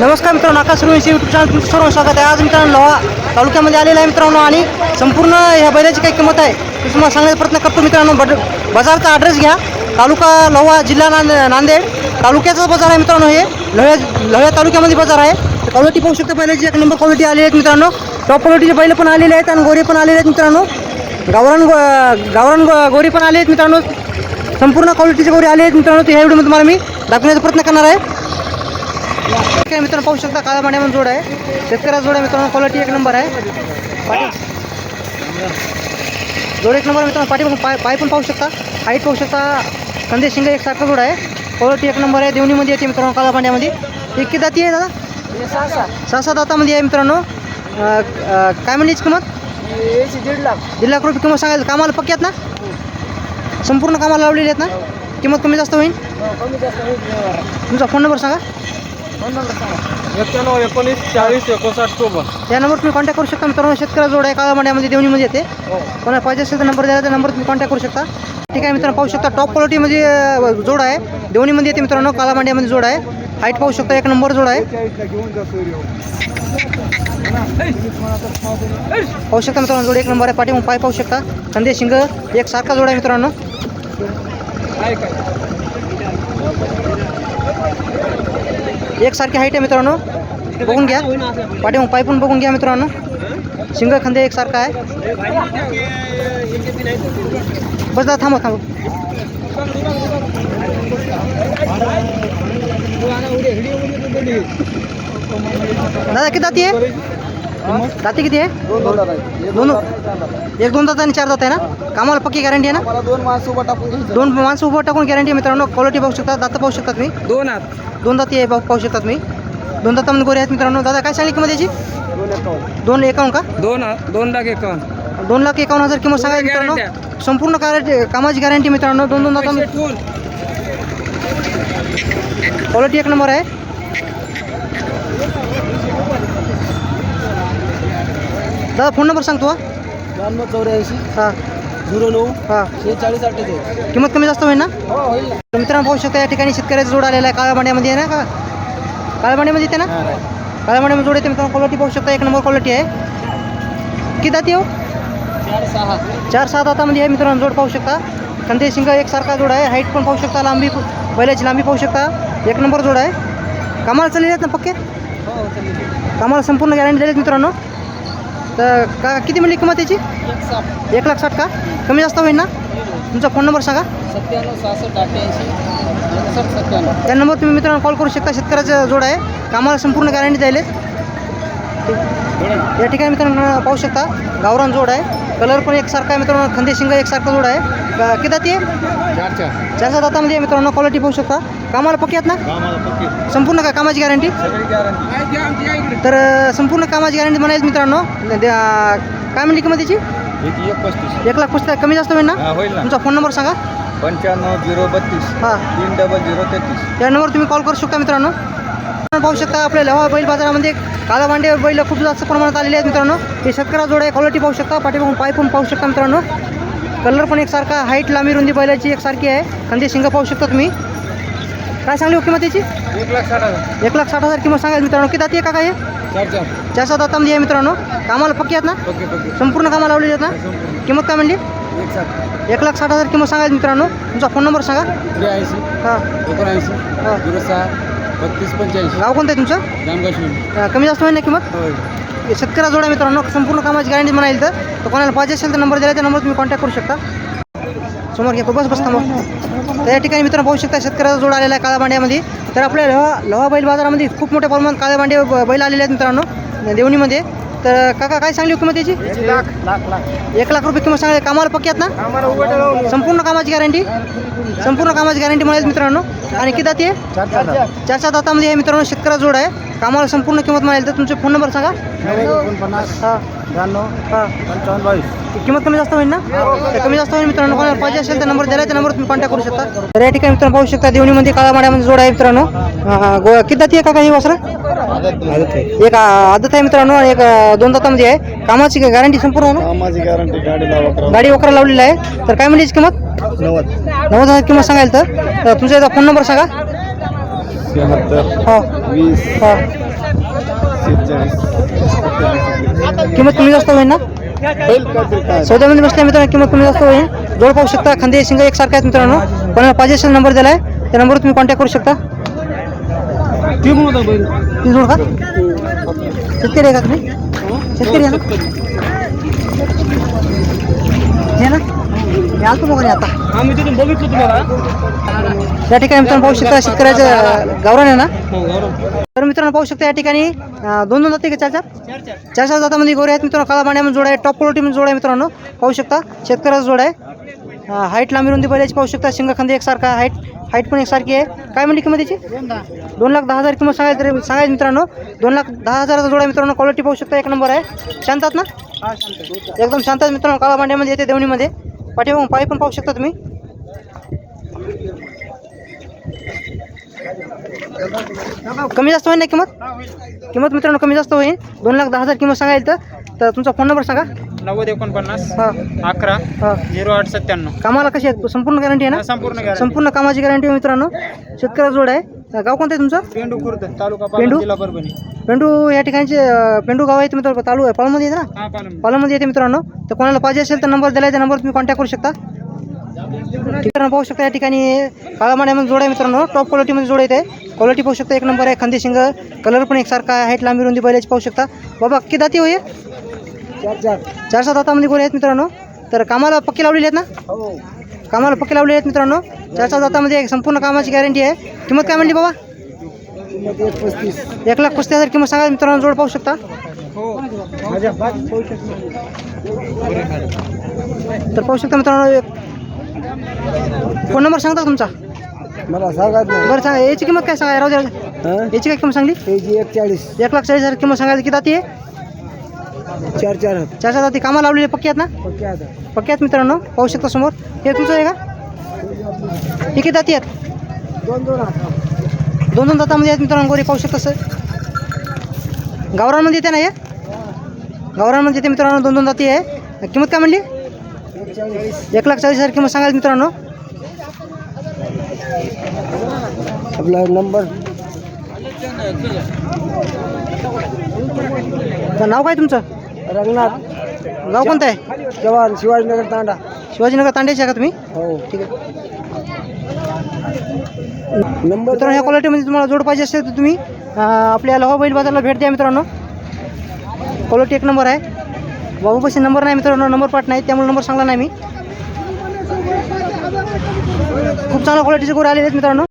नमस्कार मित्रांनो आकाश Survanshi YouTube channel तुमचं सर्व स्वागत आहे. आज मित्रांनो लोहा तालुक्यामध्ये आलेला आहे मित्रांनो आणि संपूर्ण ह्या बैलाची काही किंमत आहे ती तुम्हाला सांगण्याचा प्रयत्न करतो. मित्रांनो बड बाजारचा ॲड्रेस घ्या. तालुका लोहा जिल्हा नांद नांदेड. तालुक्याचा बाजार आहे मित्रांनो हे. लोह्या लोह्या तालुक्यामध्ये बाजार आहे. क्वालिटी पाहू शकता बैलाची एक नंबर क्वालिटी आलेली आहेत मित्रांनो. टॉप क्वालिटीचे बैल पण आलेले आहेत आणि गोरे पण आलेले आहेत मित्रांनो. गावरान गावरान गोरी पण आले आहेत मित्रांनो. संपूर्ण क्वालिटीचे गोरे आले आहेत मित्रांनो. ते ह्या व्हिडिओमध्ये तुम्हाला मी दाखवण्याचा प्रयत्न करणार आहे. ठीक आहे मित्रांनो पाहू शकता काळा मांड्यामध्ये जोड आहे. शेतकऱ्याचा जोड आहे मित्रांनो क्वालिटी एक नंबर आहे. पाठी जोड एक नंबर मित्रांनो पाठी पाय पाय पण पाहू शकता. हाईट पाहू शकता कंदे शिंग एक सारखा जोड आहे. क्वालिटी एक नंबर आहे देवणीमध्ये येते मित्रांनो काळा मांड्यामध्ये एक किती दाती आहे दादा? सहा सात दातामध्ये आहे मित्रांनो. काय म्हणली किंमत? दीड लाख दीड लाख रुपये किंमत सांगायला कामाला पक्की आहेत ना? संपूर्ण कामाला लावलेली आहेत ना? किंमत कमी जास्त होईल तुमचा फोन नंबर सांगा. एक्क्याण्णव एकोणीस चाळीस एकोणसाठ चोपन्न. या नंबर तुम्ही कॉन्टॅक्ट करू शकता मित्रांनो. शेतकऱ्या जोड आहे काळा मांड्यामध्ये देवणीमध्ये येते. हो. कोणाला पाहिजे असेल तर नंबर द्यायला त्या नंबर तुम्ही कॉन्टॅक्ट करू शकता. ठीक आहे मित्रांनो पाहू शकता टॉप क्वालिटीमध्ये जोड आहे. देवणीमध्ये येते मित्रांनो काळा मांड्यामध्ये जोड आहे. हाईट पाहू शकता एक नंबर जोड आहे. पाहू शकता मित्रांनो जोड एक नंबर आहे. पाठी पाय पाहू शकता. कंदे शिंग एक सारखा जोड आहे मित्रांनो. एकसारखी हाईट आहे मित्रांनो. बघून घ्या. पाठी पाय पण बघून घ्या मित्रांनो. शिंग खंदे एक सारखा आहे. बस दादा थांबा थांब दादा किती दाती आहे? दाती किती आहे? दोन एक दोन दात आणि चार दात आहे ना? कामाला पक्की गॅरंटी आहे ना? मला दोन माणसं उभा टाकून घ्यायचं. दोन माणसं उभं टाकून गॅरंटी मित्रांनो. क्वालिटी पाहू शकता दात पाहू शकता तुम्ही. दोन आत. दोन दाती आहे पाहू पाहू शकता तुम्ही. दोन दातामध्ये गोरे आहेत मित्रांनो. दादा काय सांगली किंमत याची? दोन एकावन्न. दोन एकावन्न का? दोन आत. दोन लाख एकावन्न. दोन लाख एकावन्न हजार किंमत सांगायची मित्रांनो. संपूर्ण गॅरंटी कामाची गॅरंटी मित्रांनो. दोन दोन दाता ठेवून क्वालिटी एक नंबर आहे. दादा फोन नंबर सांगतो हा. ब्याण्णव चौऱ्याऐंशी हां. झिरो नऊ हां. शेहेचाळीस अठ्ठेचाळीस. किंमत कमी जास्त होईल ना? हो होईल ना. तर मित्रांनो पाहू शकता या ठिकाणी शेतकऱ्याचा जोड आलेला आहे. काळ्या मांड्यामध्ये आहे ना का? काळ्या मांड्यामध्ये येते ना? काळ्या मांड्यामध्ये जोड येते मित्रांनो क्वालिटी पाहू शकता. एक नंबर क्वालिटी आहे. किती दाती हो चार सहा. चार सहा दातामध्ये आहे मित्रांनो जोड पाहू शकता. कंदे शिंग एकसारखा जोड आहे. हाईट पण पाहू शकता. लांबी बैलाची लांबी पाहू शकता. एक नंबर जोड आहे. कामाला चाललेले आहेत ना पक्के? हो कामाला संपूर्ण गॅरंटी दिली मित्रांनो. तर का किती म्हणली किंमत याची? एक लाख साठ का? कमी जास्त होईल ना? तुमचा फोन नंबर सांगा. सत्त्याण्णव सहासष्ट अठ्ठ्याऐंशी सत्त्याण्णव. त्या नंबर तुम्ही मित्रांनो कॉल करू शकता. शेतकऱ्याचा जोड आहे. कामाला संपूर्ण गॅरंटी द्यायले. या ठिकाणी मित्रांनो पाहू शकता गावरान जोड आहे. कलर पण एकसारखा आहे मित्रांनो खंदे शिंग एकसारखा जोड आहे. क- किती आहे? चार चार. चार सात दातामध्ये आहे मित्रांनो क्वालिटी पाहू शकता. कामाला पक्की आहेत ना? कामाला पक्की संपूर्ण का कामाची गॅरंटी तर संपूर्ण कामाची गॅरंटी म्हणायची मित्रांनो द्या- काय म्हणली किंमत त्याची एक पस्तीस. लाख पुस्तक कमी जास्त होईल ना? होईल ना. तुमचा फोन नंबर सांगा. पंच्याण्णव झिरो बत्तीस. हां. तीन डबल झिरो तेहतीस. या नंबर तुम्ही कॉल करू शकता मित्रांनो. पाहू शकता आपल्या लवा बैल बाजारामध्ये काळा भांडे बैल खूप जास्त प्रमाणात आलेले आहेत मित्रांनो. हे शेतकऱ्या जोड आहे क्वालिटी पाहू शकता पाठीमागून पाय पण पाहू शकता मित्रांनो. कलर पण एकसारखा हाईट लांबी रुंदी बैलाची एकसारखी आहे. खांदे शिंग पाहू शकता तुम्ही. काय सांगली हो किंमत याची? एक लाख साठ हजार. एक लाख साठ हजार किंमत सांगायला मित्रांनो. किती दाती आहे का काय चार सात दातामध्ये आहे मित्रांनो. कामाला पक्की आहेत ना? संपूर्ण कामाला लावलेली आहेत ना? किंमत काय म्हणली? एक लाख साठ हजार किंमत सांगायला मित्रांनो. तुमचा फोन नंबर सांगा. हां. एकोणऐंशी. हां. झिरो सहा. बत्तीस पंच्याऐंशी गाव कोणतं आहे तुमचं? जामगाव अं, कमी जास्त होईल ना किंमत? होय. शेतकऱ्या जोडा मित्रांनो संपूर्ण कामाची गॅरंटी म्हणाल तर. तर कोणाला पाहिजे असेल तर नंबर दिला त्या नंबर तुम्ही कॉन्टॅक्ट करू शकता. समोर घ्या बस बस थांबा तर या ठिकाणी मित्रांनो पाहू शकता शेतकऱ्याचा जोड आलेला आहे काळ्या भांड्यामध्ये तर आपल्या लोहा लोहा बैल बाजारामध्ये खूप मोठ्या प्रमाणात काळ्या भांडे ब- बैल आलेले आहेत मित्रांनो देवणीमध्ये. तर काका काय सांगली किंमत याची? लाख लाख लाख एक लाख रुपये किंमत सांगले. कामाला पक्की आहेत ना? आम्हाला उभं संपूर्ण कामाची गॅरंटी संपूर्ण कामाची गॅरंटी मिळेल मित्रांनो. आणि किती दाती आहे? चार चार चार चार दातामध्ये आहे मित्रांनो शेतकरा जोड आहे. कामाला संपूर्ण किंमत मिळेल. तर तुमचे फोन नंबर सांगा. एकोणपन्नास ब्याण्णव पंचावन्न बावीस किंमत कमी जास्त होईल ना? तर कमी जास्त होईल मित्रांनो. कोणाला पाहिजे असेल तर नंबर दिला त्या नंबर तुम्ही कॉन्टॅक्ट करू शकता. तर या ठिकाणी मित्रांनो पाहू शकता देवणीमध्ये काळा माड्यामध्ये जोड आहे मित्रांनो. अं, गो- किती दाती आहे का वासरा? एक अं, आदत आहे मित्रांनो आणि एक दोन दातामध्ये आहे. कामाची गॅरंटी संपूर्ण ना? माझी गॅरंटी गाडी लावा गाडी वकरा लावलेली आहे. तर काय म्हणजे किंमत? नव्वद. नव्वद हजार किंमत सांगायला तर. तर तुमचा याचा फोन नंबर सांगा. शहात्तर हा. वीस हा. किंमत कमी जास्त होईल ना? सौद्यामध्ये बसल्या मित्रांनो किंमत कमी जास्त होईल. जोड पाहू शकता खांदे शिंग एकसारखे आहेत मित्रांनो. कोणाला पाहिजे असेल नंबर दिला आहे त्या नंबरवर तुम्ही कॉन्टॅक्ट करू शकता. ती पण होता बैल. ती जोड का शेतकरी आहे का तुम्ही? शेतकरी आहे ना? हे ना? मी आलतो बघा आता. आम्ही तिथून बघितलं तुम्हाला. या ठिकाणी मित्रांनो पाहू शकता शेतकऱ्याचं गावरान आहे ना? हो तर मित्रांनो पाहू शकता या ठिकाणी अं, दोन दोन जाते का? चार चार? चार चार. जातामध्ये गोरे आहेत मित्रांनो. काळा पाण्यामध्ये जोड आहे टॉप क्वालिटीमध्ये जोड आहे मित्रांनो. पाहू शकता शेतकऱ्याचा जोड आहे. हाईट लांबी रुंदी बैलाची पाहू शकता. शिंग खांदे एकसारखा हाईट हाईट पण एकसारखी आहे. काय म्हणली किंमत याची? दोन लाख दहा हजार किंमत सांगायचं तरी सांगायचं मित्रांनो. दोन लाख दहा हजाराचा जोडा मित्रांनो. क्वालिटी पाहू शकता एक नंबर आहे. शांतात ना? एकदम शांतात मित्रांनो. काळा पाण्यामध्ये येते देवणीमध्ये. पाठीमागून पाय पण पाहू शकता तुम्ही. कमी जास्त होईल ना किंमत? किंमत मित्रांनो कमी जास्त होईल. दोन लाख दहा हजार किंमत सांगायला तर तुमचा फोन नंबर सांगा. नव्वद एकोणपन्नास हां. अकरा हां. झिरो आठ सत्त्याण्णव. कामाला कशी आहे संपूर्ण गॅरंटी आहे ना? संपूर्ण संपूर्ण कामाची गॅरंटी आहे मित्रांनो. शेतकऱ्या जोड आहे. गाव कोणतं आहे तुमचं? पेंडू खुर्द तालुका पेंडू? पालम जिल्हा परभणी. पेंडू या ठिकाणचे अं, पेंडू गाव आहे मित्रांनो तालू आहे. पालमध्ये येते ना? हा पालम. पालमध्ये येते मित्रांनो. तर कोणाला पाहिजे असेल तर नंबर दिला आहे त्या नंबर तुम्ही कॉन्टॅक्ट करू शकता. मित्रांनो पाहू शकता या ठिकाणी काळा माड्यामध्ये जोड आहे मित्रांनो. टॉप क्वालिटीमध्ये जोड येते क्वालिटी पाहू शकता एक नंबर आहे खांदे शिंग कलर पण एकसारखा आहे लांबी रुंदी बैलाची पाहू शकता. बाबा किती दाती होय चार चार. चार सात दातामध्ये गोरे आहेत मित्रांनो? तर कामाला पक्की लावलेली आहेत ना? हो. कामाला पक्की लावलेली आहेत मित्रांनो. चार सात दातामध्ये एक संपूर्ण कामाची गॅरंटी आहे. किंमत काय म्हणली बाबा? किंमत एक पस्तीस. एक लाख पस्तीस हजार किंमत सांगा मित्रांनो जोड पाहू शकता. हो. माझ्या बाग पाहू शकतो. तर पाहू शकता मित्रांनो एक. फोन नंबर सांगता का तुमचा? मला नाही बरं सांगा याची किंमत काय सांगा? राहू द्या. याची काय किंमत सांगली? एक चाळीस एक लाख चाळीस हजार किंमत सांगायची किती दाती आहे? चार चार चार सात दाती कामाला लावलेली पक्की आहेत ना? पक्के आता पक्की आहेत मित्रांनो. पाहू शकता समोर. हे तुमचं आहे का? हे किती दाती आहेत? दोन दोन हात दोन दोन दातामध्ये आहेत मित्रांनो. गोरी पाहू शकता सर. गावरांमध्ये येते ना हे? गावरांमध्ये येते मित्रांनो. दोन दोन दाती आहे. किंमत काय म्हणली? एक चाळीस एक लाख चाळीस हजार किंमत सांगायची मित्रांनो. आपला नंबर. तर नाव काय तुमचं? रंगनाथ. गाव कोणतं आहे? जवान शिवाजीनगर तांडा. शिवाजीनगर तांड्याचे आहे का तुम्ही? हो. ठीक आहे. नंबर मित्रांनो ह्या क्वालिटीमध्ये तुम्हाला जोड पाहिजे असेल तर तुम्ही अं, आपल्या लवा बैल बाजारला भेट द्या मित्रांनो. क्वालिटी एक नंबर आहे. बाबूपाशी नंबर नाही मित्रांनो नंबर पाठ नाही त्यामुळे नंबर सांगला नाही मी. खूप चांगल्या क्वालिटीचे गोर आलेले आहेत मित्रांनो.